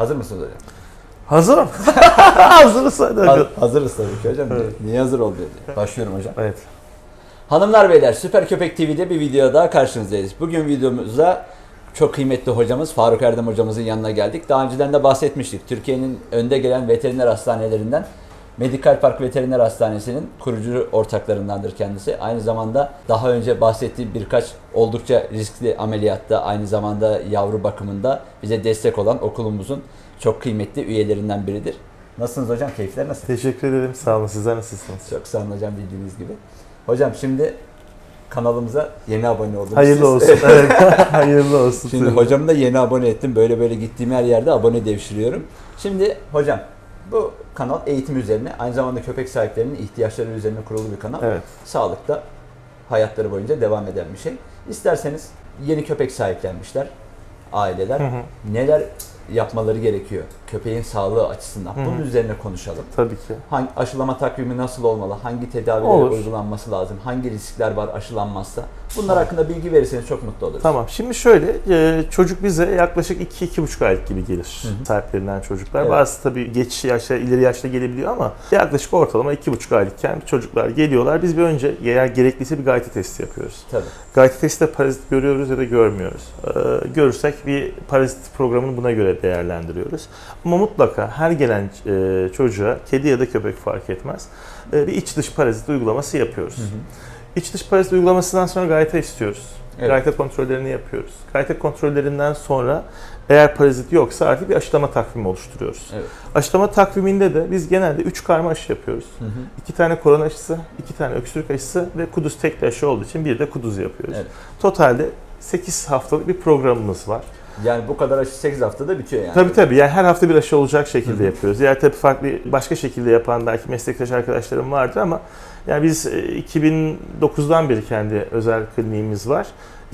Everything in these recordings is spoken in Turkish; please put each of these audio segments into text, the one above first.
Hazır mısınız hocam? Hazırım. Hazırız hadi. Ha- hazırız tabii ki hocam. Evet. Niye hazır ol. Başlıyorum hocam. Evet. Hanımlar beyler Süper Köpek TV'de bir video daha karşınızdayız. Bugün videomuzda çok kıymetli hocamız Faruk Erdem hocamızın yanına geldik. Daha önceden de bahsetmiştik. Türkiye'nin önde gelen veteriner hastanelerinden Medikal Park Veteriner Hastanesi'nin kurucu ortaklarındandır kendisi. Aynı zamanda daha önce bahsettiğim birkaç oldukça riskli ameliyatta aynı zamanda yavru bakımında bize destek olan okulumuzun çok kıymetli üyelerinden biridir. Nasılsınız hocam? Keyifler nasıl? Teşekkür ederim. Sağ olun. Sizler nasılsınız? Çok sağ olun hocam bildiğiniz gibi. Hocam şimdi kanalımıza yeni abone oldunuz. Hayırlı siz. olsun. Evet. Hayırlı olsun. Şimdi Tabii. hocamı da yeni abone ettim. Böyle böyle gittiğim her yerde abone devşiriyorum. Şimdi hocam bu kanal eğitim üzerine aynı zamanda köpek sahiplerinin ihtiyaçları üzerine kurulu bir kanal. Evet. Sağlıkta hayatları boyunca devam eden bir şey. İsterseniz yeni köpek sahiplenmişler aileler. Hı hı. Neler yapmaları gerekiyor köpeğin sağlığı açısından? Hı. Bunun üzerine konuşalım. Tabii ki. Hangi aşılama takvimi nasıl olmalı? Hangi tedaviler Olur. uygulanması lazım? Hangi riskler var aşılanmazsa? Bunlar hakkında bilgi verirseniz çok mutlu oluruz. Tamam. Şimdi şöyle e, çocuk bize yaklaşık 2-2,5 aylık gibi gelir. Hı hı. Sahiplerinden çocuklar. Evet. Bazı tabii geç yaşta, ileri yaşta gelebiliyor ama yaklaşık ortalama 2,5 aylıkken çocuklar geliyorlar. Biz bir önce eğer gerekliyse bir gayet testi yapıyoruz. Tabii. Gayet testte parazit görüyoruz ya da görmüyoruz. Ee, görürsek bir parazit programını buna göre değerlendiriyoruz. Ama mutlaka her gelen e, çocuğa, kedi ya da köpek fark etmez, e, bir iç dış parazit uygulaması yapıyoruz. Hı hı. İç dış parazit uygulamasından sonra gayete istiyoruz. Evet. Gayete kontrollerini yapıyoruz. Gayete kontrollerinden sonra eğer parazit yoksa artık bir aşılama takvimi oluşturuyoruz. Evet. Aşılama takviminde de biz genelde 3 karma aşı yapıyoruz. Hı hı. İki tane korona aşısı, iki tane öksürük aşısı ve kuduz tekli aşı olduğu için bir de kuduz yapıyoruz. Evet. Totalde 8 haftalık bir programımız var. Yani bu kadar aşı 8 haftada bitiyor yani. Tabii tabii yani her hafta bir aşı olacak şekilde yapıyoruz. Yani tabii farklı başka şekilde yapan belki meslektaş arkadaşlarım vardır ama yani biz e, 2009'dan beri kendi özel kliniğimiz var.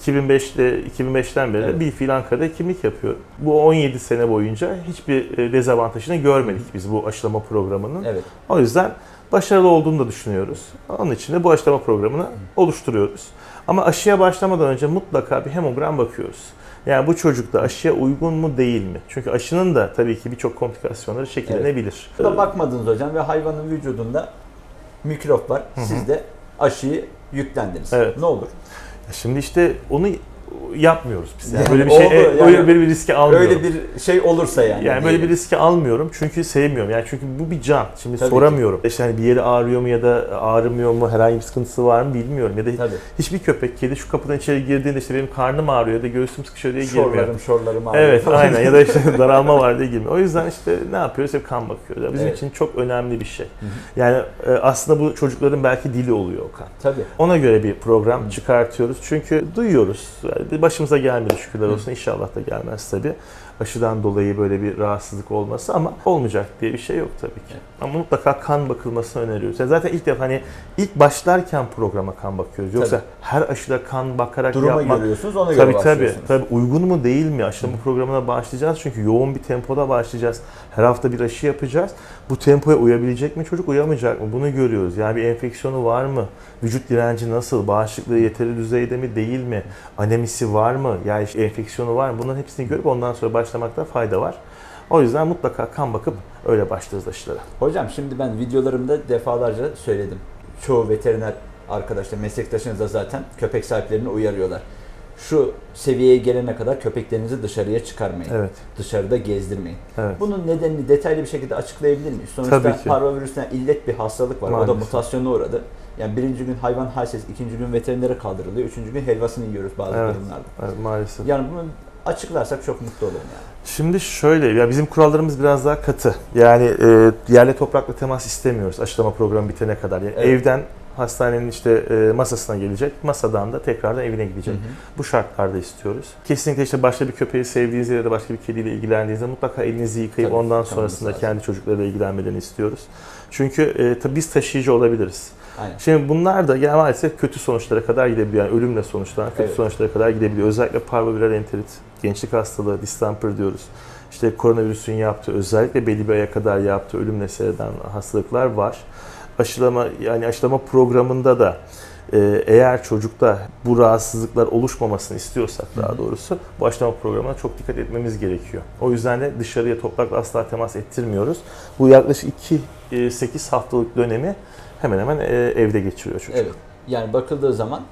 2005'te 2005'ten beri Evet. bir fiil Ankara'da kimlik yapıyorum. Bu 17 sene boyunca hiçbir e, dezavantajını görmedik biz bu aşılama programının. Evet. O yüzden başarılı olduğunu da düşünüyoruz. Onun için de bu aşılama programını oluşturuyoruz. Ama aşıya başlamadan önce mutlaka bir hemogram bakıyoruz. Yani bu çocukta aşıya uygun mu değil mi? Çünkü aşının da tabii ki birçok komplikasyonları şekillenebilir. Buna bakmadınız hocam ve hayvanın vücudunda mikrop var. Siz de aşıyı yüklendiniz. Evet. Ne olur? Şimdi işte onu yapmıyoruz biz. Yani Yani böyle bir şey, oldu, e, yani öyle bir riski almıyorum. Öyle bir şey olursa yani. Yani böyle bir riski almıyorum çünkü sevmiyorum. Yani çünkü bu bir can. Şimdi Tabii soramıyorum. İşte hani bir yeri ağrıyor mu ya da ağrımıyor mu, herhangi bir sıkıntısı var mı bilmiyorum. Ya da Tabii. hiçbir köpek, kedi şu kapıdan içeri girdiğinde işte benim karnım ağrıyor ya da göğsüm sıkışıyor diye girmiyor. Şorlarım şorlarım ağrıyor Evet aynen ya da işte daralma var diye girmiyor. O yüzden işte ne yapıyoruz? Hep kan bakıyoruz. Bizim Evet. için çok önemli bir şey. Yani e, aslında bu çocukların belki dili oluyor o kan. Tabii. Ona göre bir program çıkartıyoruz. Çünkü duyuyoruz. Yani başımıza gelmedi şükürler olsun. İnşallah da gelmez tabii. Aşıdan dolayı böyle bir rahatsızlık olması ama olmayacak diye bir şey yok tabii ki. Evet. Ama mutlaka kan bakılmasını öneriyoruz. Yani zaten ilk defa hani ilk başlarken programa kan bakıyoruz. Yoksa Tabii. her aşıda kan bakarak Duruma yapmak görüyorsunuz ona göre Tabii tabii. Tabii uygun mu değil mi? Aşılama programına başlayacağız çünkü yoğun bir tempoda başlayacağız. Her hafta bir aşı yapacağız. Bu tempoya uyabilecek mi çocuk, uyamayacak mı? Bunu görüyoruz. Yani bir enfeksiyonu var mı? Vücut direnci nasıl? Bağışıklığı yeteri düzeyde mi, değil mi? Anemisi var mı? Yani işte enfeksiyonu var mı? Bunların hepsini görüp ondan sonra başlamakta fayda var. O yüzden mutlaka kan bakıp öyle başlarız aşılara. Hocam şimdi ben videolarımda defalarca söyledim. Çoğu veteriner arkadaşlar, meslektaşınız da zaten köpek sahiplerini uyarıyorlar. Şu seviyeye gelene kadar köpeklerinizi dışarıya çıkarmayın. Evet. Dışarıda gezdirmeyin. Evet. Bunun nedenini detaylı bir şekilde açıklayabilir miyiz? Sonuçta parvovirüsünden illet bir hastalık var. O da Maalesef. mutasyona uğradı. Yani birinci gün hayvan halsiz, ikinci gün veterinere kaldırılıyor, üçüncü gün helvasını yiyoruz bazı Evet. durumlarda. evet maalesef. Yani bunu açıklarsak çok mutlu olurum yani. Şimdi şöyle, ya bizim kurallarımız biraz daha katı. Yani e, yerle toprakla temas istemiyoruz aşılama programı bitene kadar. Yani Evet. Evden hastanenin işte e, masasına gelecek, masadan da tekrardan evine gidecek. Hı hı. Bu şartlarda istiyoruz. Kesinlikle işte başka bir köpeği sevdiğinizde ya da başka bir kediyle ilgilendiğinizde mutlaka elinizi yıkayıp Tabii, ondan sonrasında lazım. kendi çocuklarıyla ilgilenmelerini istiyoruz. Çünkü e, tabii biz taşıyıcı olabiliriz. Aynen. Şimdi bunlar da yani maalesef kötü sonuçlara kadar gidebiliyor. Yani ölümle sonuçlanan kötü Evet. sonuçlara kadar gidebiliyor. Özellikle parvoviral enterit, gençlik hastalığı, distemper diyoruz. İşte koronavirüsün yaptığı, özellikle belli bir aya kadar yaptığı ölümle seyreden hastalıklar var. Aşılama yani aşılama programında da e, eğer çocukta bu rahatsızlıklar oluşmamasını istiyorsak daha doğrusu bu aşılama programına çok dikkat etmemiz gerekiyor. O yüzden de dışarıya toprakla asla temas ettirmiyoruz. Bu yaklaşık 2-8 haftalık dönemi hemen hemen e, evde geçiriyor çocuk. Evet. Yani bakıldığı zaman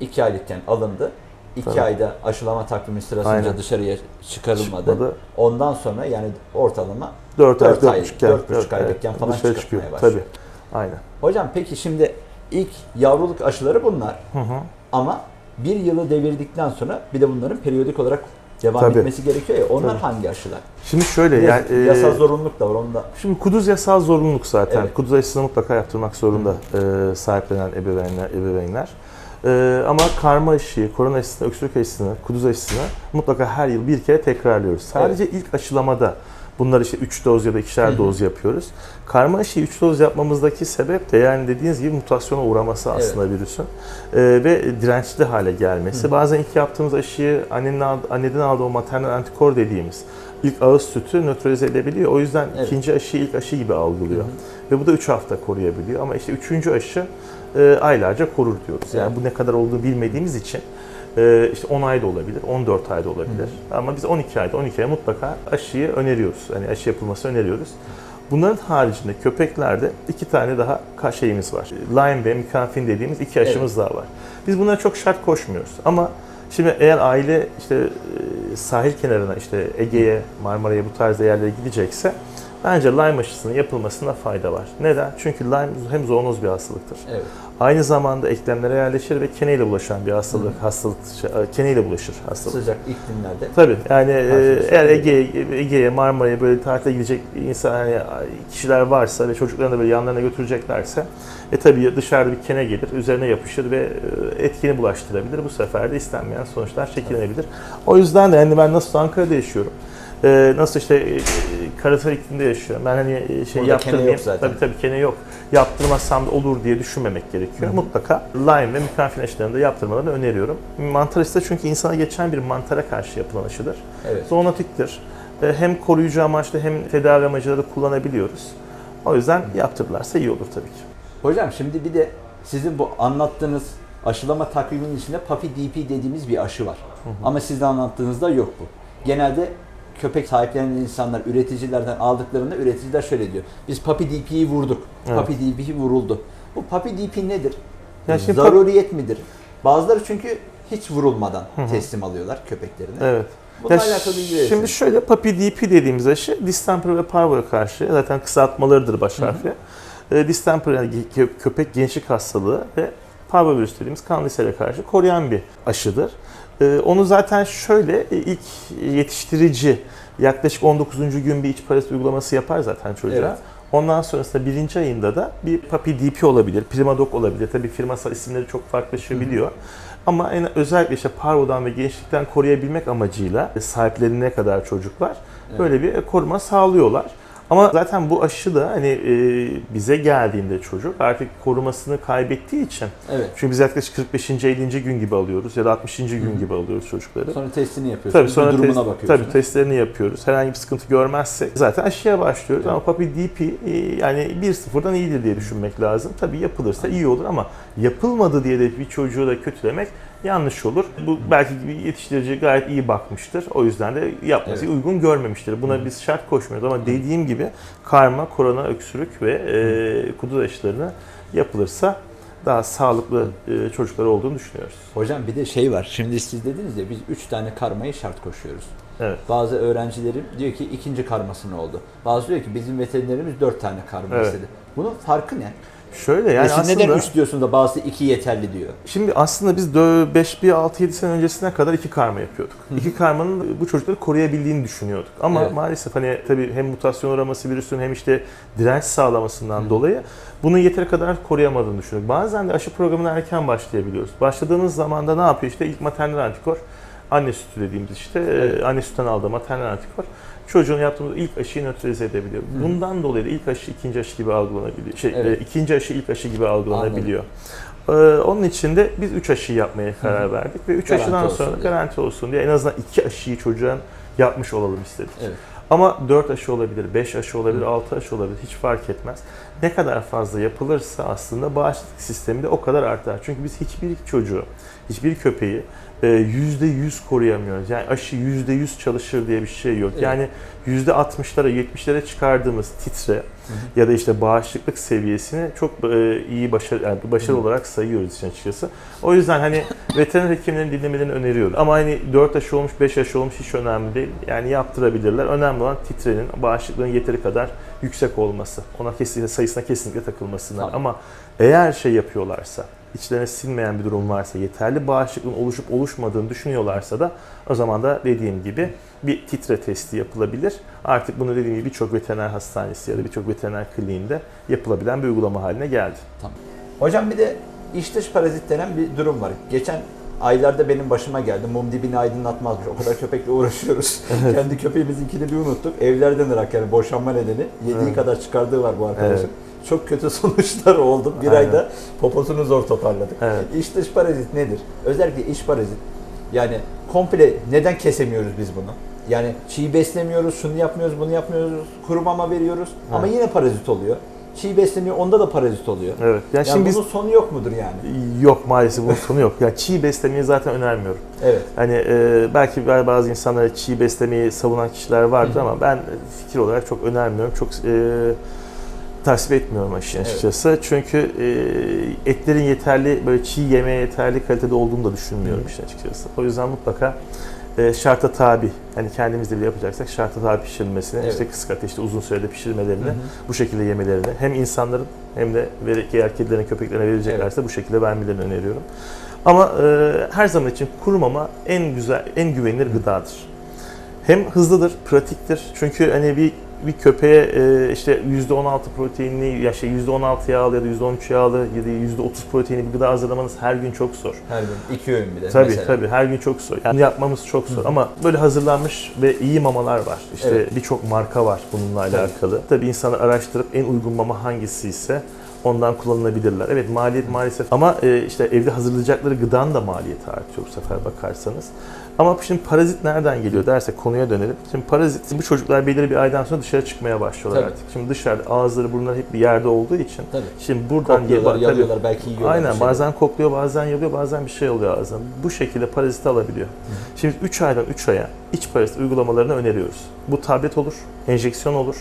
2 aylıkken alındı. 2 Tabii. ayda aşılama takvimi sırasınca Aynen. dışarıya çıkarılmadı. Çıkmadı. Ondan sonra yani ortalama 4 ay, Dört ay, 4,5 ay, dört buçuk evet, aylıkken falan çıkartmaya çıkıyor. başlıyor. Tabii. Aynen. Hocam peki şimdi ilk yavruluk aşıları bunlar Hı hı. ama bir yılı devirdikten sonra bir de bunların periyodik olarak devam Tabii. etmesi gerekiyor ya. Onlar Tabii. hangi aşılar? Şimdi şöyle Bir de yani e, yasal zorunluluk da var. Onu da Şimdi kuduz yasal zorunluluk zaten. Evet. Kuduz aşısını mutlaka yaptırmak zorunda e, sahiplenen ebeveynler. ebeveynler. E, ama karma aşıyı, korona aşısını, öksürük aşısını, kuduz aşısını mutlaka her yıl bir kere tekrarlıyoruz. Sadece ilk aşılamada bunlar işte 3 doz ya da ikişer Hı hı. doz yapıyoruz. Karma aşıyı 3 doz yapmamızdaki sebep de yani dediğiniz gibi mutasyona uğraması aslında virüsün E, ve dirençli hale gelmesi. Hı. Bazen ilk yaptığımız aşıyı annenin anneden aldığı o maternal antikor dediğimiz ilk ağız sütü nötralize edebiliyor. O yüzden Evet. ikinci aşıyı ilk aşı gibi algılıyor. Hı Ve bu da 3 hafta koruyabiliyor. Ama işte üçüncü aşı e, aylarca korur diyoruz. Yani Evet. bu ne kadar olduğunu bilmediğimiz için e, işte 10 ayda olabilir, 14 ayda olabilir. Ama biz 12 ayda, 12 aya mutlaka aşıyı öneriyoruz. Yani aşı yapılması öneriyoruz. Bunların haricinde köpeklerde iki tane daha şeyimiz var. Lyme ve Mikafin dediğimiz iki aşımız daha var. Biz bunlara çok şart koşmuyoruz. Ama şimdi eğer aile işte e, sahil kenarına işte Ege'ye, Marmara'ya bu tarz yerlere gidecekse bence Lyme aşısının yapılmasına fayda var. Neden? Çünkü Lyme hem zoonoz bir hastalıktır. evet. Aynı zamanda eklemlere yerleşir ve keneyle bulaşan bir hastalık. Hastalık şey, keneyle bulaşır hastalık. Sıcak iklimlerde. Tabii yani e, eğer Ege'ye, Ege'ye, Marmara'ya böyle tatile gidecek insan hani kişiler varsa ve çocuklarını da böyle yanlarına götüreceklerse e tabii dışarıda bir kene gelir, üzerine yapışır ve e, etkini bulaştırabilir. Bu sefer de istenmeyen sonuçlar şekillenebilir. O yüzden de hani ben nasıl Ankara'da yaşıyorum. e, nasıl işte e, karasal iklimde yaşıyorum. Ben hani e, şey Burada yaptırmayayım. Tabii tabii kene yok. Yaptırmazsam da olur diye düşünmemek gerekiyor. Mutlaka Lyme ve Mikafin aşılarını da yaptırmalarını öneriyorum. Mantar aşısı çünkü insana geçen bir mantara karşı yapılan aşıdır. Evet. Zoonotiktir. E, Hem koruyucu amaçlı hem tedavi amacıyla da kullanabiliyoruz. O yüzden yaptırırlarsa iyi olur tabii ki. Hocam şimdi bir de sizin bu anlattığınız aşılama takviminin içinde Papi DP dediğimiz bir aşı var. Ama sizin anlattığınızda yok bu. Genelde köpek sahiplenen insanlar üreticilerden aldıklarında üreticiler şöyle diyor. Biz Papi DP'yi vurduk. Evet. Papi DP vuruldu. Bu Papi DP nedir? Ya şimdi Zaruriyet midir? Bazıları çünkü hiç vurulmadan teslim alıyorlar köpeklerini. Evet. Bununla alakalı bilgi Şimdi verirsiniz. şöyle Papi DP dediğimiz aşı distemper ve parvoya karşı zaten kısaltmalarıdır baş harfi. E, distemper yani kö- köpek gençlik hastalığı ve parvovirüs dediğimiz kanlı ishale karşı koruyan bir aşıdır. E, onu zaten şöyle e, ilk yetiştirici yaklaşık 19. gün bir iç parazit uygulaması yapar zaten çocuğa. Evet. Ondan sonrasında birinci ayında da bir Papi DP olabilir, Primadoc olabilir. Tabii firmasal isimleri çok farklılaşabiliyor. Ama en, özellikle işte parvodan ve gençlikten koruyabilmek amacıyla sahiplerine kadar çocuklar Evet. böyle bir koruma sağlıyorlar. Ama zaten bu aşı da hani e, bize geldiğinde çocuk artık korumasını kaybettiği için Evet. çünkü biz yaklaşık 45. 50. gün gibi alıyoruz ya da 60. gün gibi alıyoruz çocukları. Sonra testini yapıyorsunuz. Tabii sonra durumuna test- bakıyorsunuz. tabii testlerini yapıyoruz. Herhangi bir sıkıntı görmezsek zaten aşıya başlıyoruz. Evet. Ama Papi DP e, yani 1-0'dan iyidir diye düşünmek lazım. Tabii yapılırsa iyi olur ama yapılmadı diye de bir çocuğu da kötülemek yanlış olur. Bu belki yetiştirici gayet iyi bakmıştır. O yüzden de yapması Evet. uygun görmemiştir. Buna biz şart koşmuyoruz ama dediğim gibi karma, korona, öksürük ve e, kuduz aşılarını yapılırsa daha sağlıklı e, çocuklar olduğunu düşünüyoruz. Hocam bir de şey var. Şimdi siz dediniz ya biz 3 tane karmayı şart koşuyoruz. Evet. Bazı öğrencilerim diyor ki ikinci karması ne oldu? Bazı diyor ki bizim veterinerimiz 4 tane karma Evet. istedi. Bunun farkı ne? Şöyle yani siz aslında... neden 3 diyorsunuz da bazısı 2 yeterli diyor. Şimdi aslında biz 5, 1, 6, 7 sene öncesine kadar iki karma yapıyorduk. İki karmanın bu çocukları koruyabildiğini düşünüyorduk. Ama Evet. maalesef hani tabii hem mutasyon uğraması virüsün hem işte direnç sağlamasından Hı. dolayı bunu yeteri kadar koruyamadığını düşünüyoruz. Bazen de aşı programına erken başlayabiliyoruz. Başladığınız zaman da ne yapıyor? İşte ilk maternal antikor, anne sütü dediğimiz işte e, Evet. anne sütünden aldığı maternal antikor çocuğun yaptığımız ilk aşıyı nötralize edebiliyor. Hı. Bundan dolayı da ilk aşı ikinci aşı gibi algılanabiliyor. Şey, Evet. e, ikinci aşı ilk aşı gibi algılanabiliyor. Ee, onun için de biz 3 aşı yapmaya karar verdik ve 3 Garanti aşıdan sonra diye. garanti olsun diye en azından 2 aşıyı çocuğun yapmış olalım istedik. Evet. Ama 4 aşı olabilir, 5 aşı olabilir, 6 aşı olabilir hiç fark etmez. Ne kadar fazla yapılırsa aslında bağışıklık sistemi de o kadar artar. Çünkü biz hiçbir çocuğu, hiçbir köpeği e, %100 koruyamıyoruz. Yani aşı %100 çalışır diye bir şey yok. Evet. Yani %60'lara, 70'lere çıkardığımız titre ya da işte bağışıklık seviyesini çok e, iyi başarı, yani başarı Hı. olarak sayıyoruz için açıkçası. O yüzden hani veteriner hekimlerin dinlemelerini öneriyorum. Ama hani 4 aşı olmuş, 5 aşı olmuş hiç önemli değil. Yani yaptırabilirler. Önemli olan titrenin, bağışıklığın yeteri kadar yüksek olması. Ona kesinlikle sayısına kesinlikle takılmasınlar. Tabii. Ama eğer şey yapıyorlarsa, içlerine sinmeyen bir durum varsa, yeterli bağışıklığın oluşup oluşmadığını düşünüyorlarsa da o zaman da dediğim gibi bir titre testi yapılabilir. Artık bunu dediğim gibi birçok veteriner hastanesi ya da birçok veteriner kliniğinde yapılabilen bir uygulama haline geldi. Hocam bir de iç dış parazit denen bir durum var. Geçen aylarda benim başıma geldi. Mum dibini aydınlatmazmış. O kadar köpekle uğraşıyoruz. Kendi köpeğimizinkini bir unuttuk. Evlerden ırak yani boşanma nedeni. Yediği Evet. kadar çıkardığı var bu arkadaşın. Evet. Çok kötü sonuçlar oldu. Bir Aynen. ayda poposunu zor toparladık. Evet. İç dış parazit nedir? Özellikle iç parazit. Yani komple neden kesemiyoruz biz bunu? Yani çiğ beslemiyoruz, şunu yapmıyoruz, bunu yapmıyoruz, kuru mama veriyoruz ama yine parazit oluyor. Çiğ besleniyor, onda da parazit oluyor. Evet. Ya Yani şimdi biz bunun sonu yok mudur yani? yok maalesef bunun sonu yok. Ya çiğ beslemeyi zaten önermiyorum. Evet. Hani e, belki bazı insanlara çiğ beslemeyi savunan kişiler vardır ama ben fikir olarak çok önermiyorum. Çok e, tasvip etmiyorum Evet. açıkçası. Çünkü e, etlerin yeterli böyle çiğ yemeğe yeterli kalitede olduğunu da düşünmüyorum işin açıkçası. O yüzden mutlaka e, şarta tabi, hani kendimiz de bile yapacaksak şarta tabi pişirilmesini, Evet. işte kısık ateşte uzun sürede pişirmelerini, Hı hı. bu şekilde yemelerini hem insanların hem de eğer kedilerine, köpeklerine vereceklerse bu şekilde vermelerini öneriyorum. Ama e, her zaman için kuru mama en güzel, en güvenilir gıdadır. Hem hızlıdır, pratiktir. Çünkü hani bir bir köpeğe e, işte %16 proteinli ya şey %16 yağlı ya da %13 yağlı ya da %30 proteinli bir gıda hazırlamanız her gün çok zor. Her gün iki öğün bir de Tabii mesela. tabii her gün çok zor. Yani yapmamız çok zor Hı ama böyle hazırlanmış ve iyi mamalar var. İşte Evet. birçok marka var bununla Tabii. alakalı. Tabii insanlar araştırıp en uygun mama hangisi ise ondan kullanılabilirler. Evet maliyet maalesef ama e, işte evde hazırlayacakları gıdanın da maliyeti artıyor bu sefer bakarsanız. Ama şimdi parazit nereden geliyor dersek konuya dönelim. Şimdi parazit bu çocuklar belirli bir aydan sonra dışarı çıkmaya başlıyorlar Tabii. artık. Şimdi dışarıda ağızları burunları hep bir yerde olduğu için Tabii. şimdi buradan Kokluyorlar, tabii- yalıyorlar, belki yiyorlar. Aynen şey. bazen kokluyor bazen yalıyor bazen bir şey oluyor ağzına. Bu şekilde paraziti alabiliyor. Şimdi 3 aydan 3 aya iç parazit uygulamalarını öneriyoruz. Bu tablet olur, enjeksiyon olur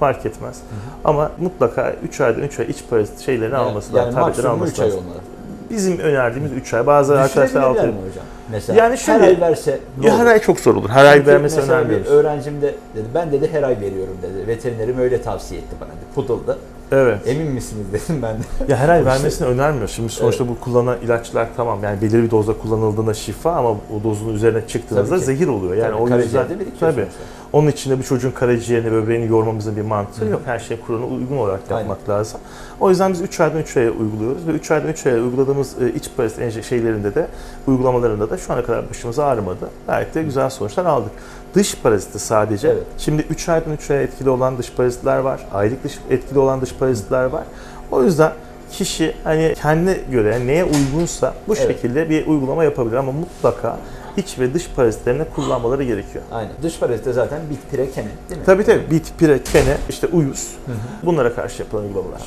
fark etmez. Ama mutlaka 3 aydan 3 ay iç parazit şeylerini Yani- alması lazım. Yani tabletleri maksimum 3 alması ay. Bizim önerdiğimiz 3 ay. Bazı arkadaşlar 6 Düşürebilirler ay. hocam? Mesela Yani her şöyle- ay verse ne olur? her ay çok zor olur. Her ay Çünkü vermesi mesela bir önermiyoruz. öğrencim de dedi ben dedi her ay veriyorum dedi. Veterinerim öyle tavsiye etti bana dedi. Poodle'da. Evet. Emin misiniz dedim ben de. Ya her ay İşte- vermesini önermiyor. Şimdi sonuçta bu kullanılan ilaçlar tamam yani belirli bir dozda kullanıldığında şifa ama o dozun üzerine çıktığınızda Tabii ki. zehir oluyor. Yani Tabii, o yüzden karaciğerde birikiyor tabii. sonuçta. Onun içinde bir çocuğun karaciğerini, böbreğini yormamızın bir mantığı yok. Her şey kuralına uygun olarak yapmak lazım. O yüzden biz 3 aydan 3 aya uyguluyoruz ve 3 aydan 3 aya uyguladığımız e, iç parazit enje- şeylerinde de uygulamalarında da şu ana kadar başımız ağrımadı. Gayet de güzel sonuçlar aldık. Dış paraziti sadece. Evet. Şimdi 3 aydan 3 aya etkili olan dış parazitler var. Aylık dış etkili olan dış parazitler var. O yüzden kişi hani kendine göre neye uygunsa bu Evet. şekilde bir uygulama yapabilir ama mutlaka iç ve dış parazitlerini kullanmaları gerekiyor. Aynen. Dış parazite zaten bit pire kene değil mi? Tabii tabii bit, pire, kene, işte uyuz Hı hı. bunlara karşı yapılan uygulamalar.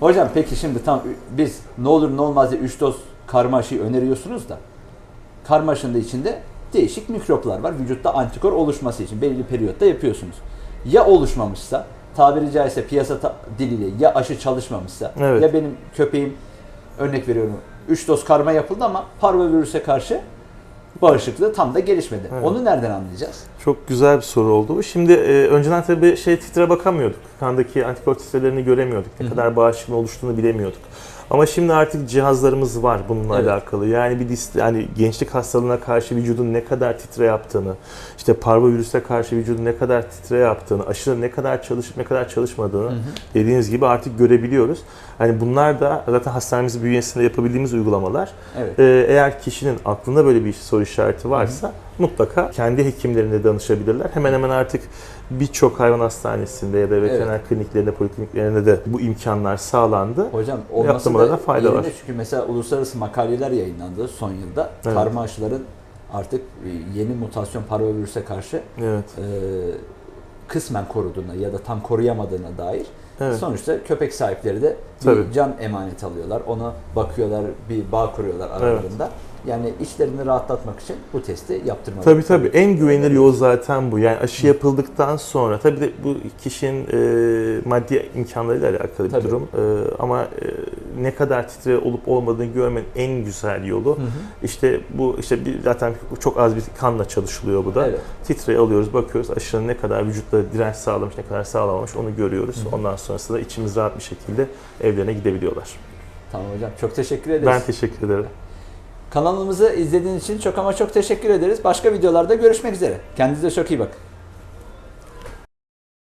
Hocam peki şimdi tam biz ne olur ne olmaz diye 3 doz karma aşıyı öneriyorsunuz da karma aşının da içinde değişik mikroplar var. Vücutta antikor oluşması için belirli periyotta yapıyorsunuz. Ya oluşmamışsa tabiri caizse piyasa ta- diliyle ya aşı çalışmamışsa Evet. ya benim köpeğim örnek veriyorum 3 doz karma yapıldı ama parvovirüse karşı bağışıklığı tam da gelişmedi. Evet. Onu nereden anlayacağız? Çok güzel bir soru oldu bu. Şimdi e, önceden tabii şey titre bakamıyorduk. Kandaki antikor titrelerini göremiyorduk. Ne Hı hı. kadar bağışıklığın oluştuğunu bilemiyorduk. Ama şimdi artık cihazlarımız var bununla Evet. alakalı. Yani bir dis- yani gençlik hastalığına karşı vücudun ne kadar titre yaptığını, işte parvovirüse karşı vücudun ne kadar titre yaptığını, aşının ne kadar çalışıp ne kadar çalışmadığını Hı hı. dediğiniz gibi artık görebiliyoruz. Hani bunlar da zaten hastanemizin bünyesinde yapabildiğimiz uygulamalar. Evet. Ee, eğer kişinin aklında böyle bir soru işareti varsa mutlaka kendi hekimlerine danışabilirler. Hemen hemen artık birçok hayvan hastanesinde ya da veteriner kliniklerinde, polikliniklerinde de bu imkanlar sağlandı. Hocam olması Yaptırmalarına da fayda var. çünkü mesela uluslararası makaleler yayınlandı son yılda. Evet. Karma aşıların artık e, yeni mutasyon parvovirüse karşı Evet. e, kısmen koruduğuna ya da tam koruyamadığına dair Evet. sonuçta köpek sahipleri de bir Tabii. can emanet alıyorlar. Ona bakıyorlar, bir bağ kuruyorlar aralarında. Yani içlerini rahatlatmak için bu testi yaptırmalı. Tabii tabii. En güvenilir yol zaten bu. Yani aşı yapıldıktan sonra tabii de bu kişinin e, maddi imkanlarıyla alakalı bir Tabii. durum. E, ama e, ne kadar titre olup olmadığını görmenin en güzel yolu işte bu işte bir zaten çok az bir kanla çalışılıyor bu da. Evet. Titreyi alıyoruz, bakıyoruz aşının ne kadar vücutta direnç sağlamış, ne kadar sağlamamış onu görüyoruz. Ondan sonrasında içimiz rahat bir şekilde evlerine gidebiliyorlar. Tamam hocam. Çok teşekkür ederiz. Ben teşekkür ederim. Kanalımızı izlediğiniz için çok ama çok teşekkür ederiz. Başka videolarda görüşmek üzere. Kendinize çok iyi bakın.